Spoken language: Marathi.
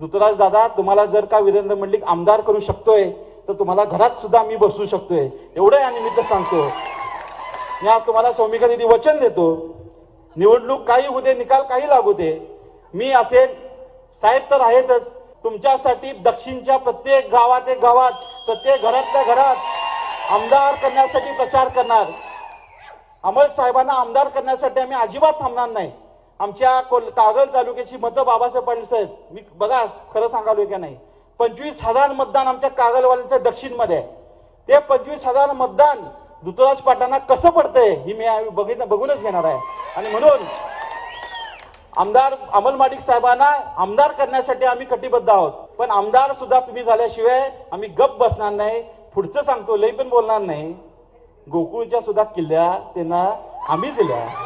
ऋतुराज दादा तुम्हाला जर का वीरेंद्र मंडलिक आमदार करू शकतोय तर तुम्हाला घरात सुद्धा मी बसू शकतोय. एवढं या निमित्त सांगतो. मी आज तुम्हाला सौमिका दिदी वचन देतो. निवडणूक काही होऊ दे निकाल काही लागू दे. मी असेल साहेब तर आहेतच. तुमच्यासाठी दक्षिणच्या प्रत्येक गावात एक गावात प्रत्येक घरातल्या घरात आमदार करण्यासाठी प्रचार करणार. अमल साहेबांना आमदार करण्यासाठी आम्ही अजिबात थांबणार नाही. आमच्या कोल- कागल तालुक्याची मतं बाबासाहेब पाटील साहेब. मी बघा खरं सांगालो का नाही? पंचवीस हजार मतदान आमच्या कागलवाल्यांचं दक्षिणमध्ये आहे. ते पंचवीस हजार मतदान ऋतुराज पाटलांना कसं पडतंय ही मी यावेळी बघित बघूनच घेणार आहे. आणि म्हणून आमदार अमल माडिक साहेबांना आमदार करण्यासाठी आम्ही कटिबद्ध आहोत. पण आमदार सुद्धा तुम्ही झाल्याशिवाय आम्ही गप बसणार नाही. पुढचं सांगतो लई पण बोलणार नाही. गोकुळच्या सुद्धा किल्ल्या त्यांना आम्ही दिल्या.